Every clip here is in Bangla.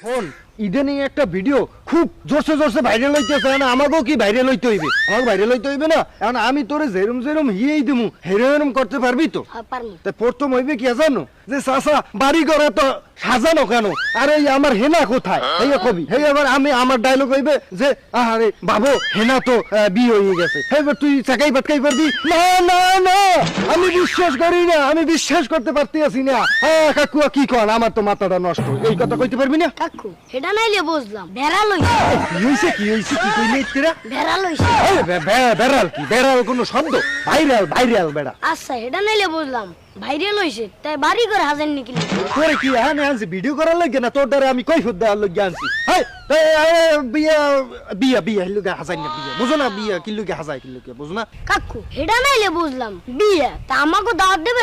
শোন ইদানিং একটা ভিডিও খুব জোরসে জোরসে ভাইরাল হইতেছে। না আমাকেও কি ভাইরাল হইতে হইবে? আমাকে ভাইরাল হইতে হইবে না? এখন আমি তোরে যেরম যেরম হিয়েই দিমু হেরম করতে পারবি তো? হ্যাঁ পারমু। তা প্রথম হইবে কি জানো যে চাচা বাড়ি ঘরে তো সাজানো কেন? আরে আমার হেনা কোথায়? এই কবি। এই এবার আমি আমার ডায়লগ হইবে যে আরে বাবু হেনা তো বিয়ে হয়ে গেছে। এবার তুই চাকাই পাটকাই পারবি? না না না! আমি বিশ্বাস করি না আমি বিশ্বাস করতে পারতেছি না। আহ, কাকুয়া কি কর আমার তো মাথাটা নষ্ট। এই কথা কইতে পারবি না? কাকু নাইলে বুঝলাম। বেড়া লইছে কি হইছে কি হইছে কি কইলে ইত্তিরা? লইছে বেড়াল কি? বেড়াল কোনো শব্দ? ভাইরাল ভাইরাল বেড়া আচ্ছা এটা নাইলে বুঝলাম। ভাইরে হইছে তাই বাড়ি করে হাজার নিকলি তোরে কি হ্যাঁ আনছি? ভিডিও করার লাগে না? তোর দ্বারা আমি কৈফত দেওয়ার লাগে আনছি। এই, বিয়া বিয়া বিয়া হিলুকে হাজাই না বিয়া। বুঝো না বিয়া কিলুকে হাজাই কিলুকে বুঝো না? কাকু এটা নাইলে বুঝলাম বিয়ে তা আমাকে দাওয়াত দেবে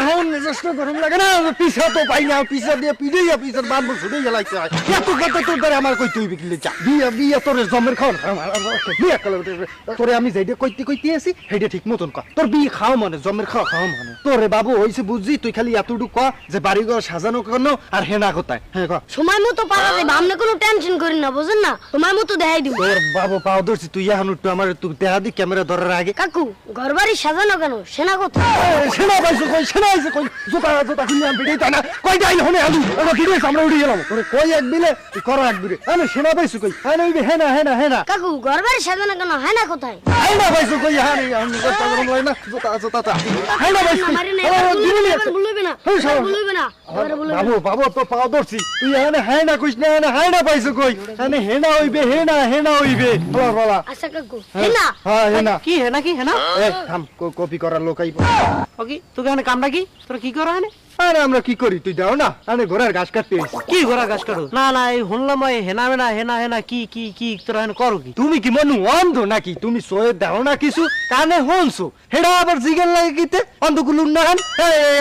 এখন চেষ্টা গরম লাগে না পিছা তো পাই না পিছা দিয়ে পিড়ে যা পিছার ছুটে গেলাইতে হয় এত কথা তোর দ্বারা আমার কইতে হইবে কিলে চা বিয়া বিয়া তোর জমের খাওয়ান বিয়া কালে তোরে আমি যেটা কইতে কইতে আছি সেটা ঠিক মতন কর তোর বিয়ে খাও মানে জমের খাওয়া খাওয়া মানে। তোরে বাবু হইছে বুঝছি তুই খালি এতটুকু ক যে বাড়ি ঘর সাজানো কেন আর হেনা কোথায়? হ্যাঁ ক। সময় মতো পারা যাবে আপনি কোনো টেনশন করেন না বুঝেন না? সময় মতো দেখাই দিব। তোর বাবু পাও ধরছি তুই এখন একটু আমার তুই দেহা দি ক্যামেরা ধরার আগে। কাকু ঘর বাড়ি সাজানো কেন? সেনা কোথায়? সেনা পাইছো কই সেনা আইছে কই? জোতা জোতা কিনে আমি ভিডিও না। কই যাই হনে আলু? এটা ভিডিও আমরা উড়ে গেলাম। তোরে কই এক দিলে তুই করো এক দিলে আমি সেনা পাইছো কই? হ্যাঁ নইবে হেনা হেনা হেনা। কাকু ঘর বাড়ি সাজানো কেন? হয় না কোথায়? হেনা পাইছো কই? হ্যাঁ নেই আমি কথা বললাম লয় না জোতা জোতা তা। হেনা পাইছো না, দিবি বলবে না, না। বলবে না, না, বলবে না। বাবু বাবু তো পাও ধরছি। তুই এখানে হেনা কইস না এখানে হেনা পাইছো কই? এখানে হেনা হইবে হেনা হেনা হইবে। বলা বলা। আচ্ছা কাকু হেনা? হ্যাঁ হেনা। কি হে নাকি হে না এ থাম কপি করার লোক আইব। ও কি তোকে এখানে কামটা কি? তোরা কি করো এখানে আরে আমরা কি করি? তুই দাও না। আমি ঘোড়ার ঘাস কাটতে কি ঘোরা গাছ কাটো? না না এই শুনলাম এই হেনা মেনা হেনা হেনা কি কি কি তোরা এখানে করো কি? তুমি কি মনু অন্ধ নাকি? তুমি সয়ে দাও না কিছু? কানে হনছো হেডা আবার জিগেল লাগে কিতে? অন্ধগুলুন না হান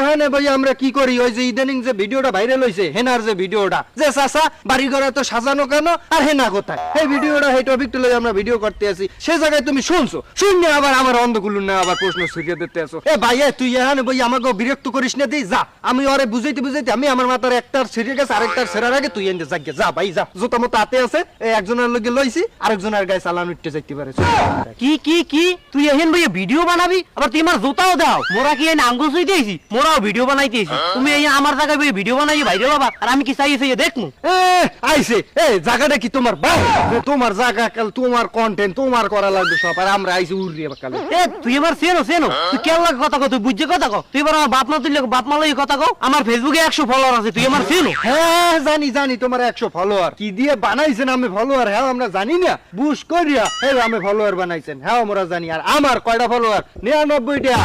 হ্যাঁ ভাই, আমরা কি করি? ওই যে ইদানিং যে ভিডিওটা ভাইরাল হইছে, হেনার যে ভিডিওটা। যে চাচা, বাড়ি ঘরে তো সাজানো কেন? আর হেনা কোথায়? এই ভিডিওটা, এই টপিকটা লই আমরা ভিডিও করতে আছি। সে জায়গায় তুমি শুনছো? শুনলে আবার আমার অন্ধগুলুন না আবার প্রশ্ন শিখে দিতে আসো এ ভাই তুই এখানে ভাই আমাকে বিরক্ত করিস না, দিই, যা। আমি ওরে বুঝাইতে বুঝাইতে, আমি আমার মাথার একটার ছিঁড়ে গেছে, আরেকটার ছেড়ার আগে তুই এনে যাকে যা ভাই, যা। জোতা মতো হাতে আছে একজনের লগে লইছি, আরেকজনের গায়ে চালান উঠতে যাইতে পারে। কি কি কি? তুই এহেন ভাই ভিডিও বানাবি আবার তুই আমার জুতাও দাও। মোরা কি এনে আঙ্গুল সুইতেছি মোরাও ভিডিও বানাইতেছি তুমি এই আমার জায়গায় বই ভিডিও বানাই বাইরে বাবা আর আমি কি চাইছি দেখমু? এ আইছে। এ জায়গাটা কি তোমার? বাহ! তোমার জায়গা কাল তোমার কন্টেন্ট তোমার করা লাগবে সব আর আমরা আইছি উড়িয়ে কাল। এ তুই আমার সেনো সেনো তুই কেমন লাগে কথা কো তুই বুঝছে কথা কো তুই এবার আমার বাপ মা তুই বাপ মা লই কথা কো আমার ফেসবুকে একশো ফলোয়ার আছে তুই আমার সেনো হ্যাঁ জানি জানি তোমার একশো ফলোয়ার কি দিয়ে বানাইছেন আমি ফলোয়ার হ্যাঁ আমরা জানি না। বুশ করিয়া হ্যাঁ আমি ফলোয়ার বানাইছেন। হ্যাঁ আমরা জানি আর আমার কয়টা ফলোয়ার নিরানব্বইটা।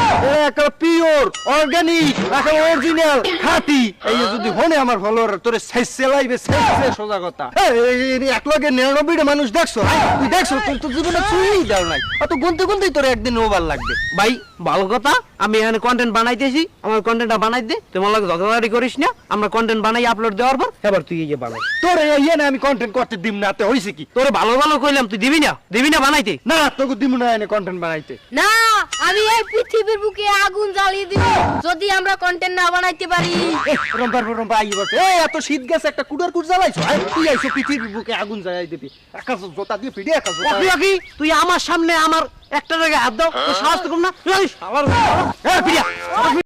একটা পিওর অর্গানিক একটা অরিজিনাল খাঁটি। এই যদি হনে আমার ফলোয়ার তোরে শেষ সেলাইবে সোজা কথা। এই, এই, এই, এক লগে নিরানব্বইটা মানুষ দেখছ? হ্যাঁ? তুই দেখছ? তুই তো জীবনে চুই দাও নাই। অত গুনতে গুনতেই তোর একদিন ওভার লাগবে। ভাই ভালো কথা আমি এখানে কন্টেন্ট বানাইতেছি আমার কন্টেন্টটা বানাই দে। তোমার লাগে ঝগড়াঝাড়ি করিস না আমরা কন্টেন্ট বানাই আপলোড দেওয়ার পর। এবার তুই এই যে বানাই। তোরে ইয়ে না আমি কন্টেন্ট করতে দিম না তে হইছে কি? তোরে ভালো ভালো কইলাম তুই দিবি না? দিবি না বানাইতে? না তোকে দিম না এনে কন্টেন্ট বানাইতে। না আমি এই পৃথিবীর বুকে আগুন জ্বালিয়ে দিব যদি আমরা কন্টেন্ট না বানাইতে পারি। রম্পার রম্পা আই বসে এই এত শীত গেছে একটা কুড়ার কুড় জ্বালাইছো আই তুই আইছো পৃথিবীর বুকে আগুন জ্বালাই দিবি? একা জোতা দিয়ে পিড়ে জোতা। অকি তুই আমার সামনে আমার একটা জায়গায় হাত দাও সাহস তো কম না। এই শালার-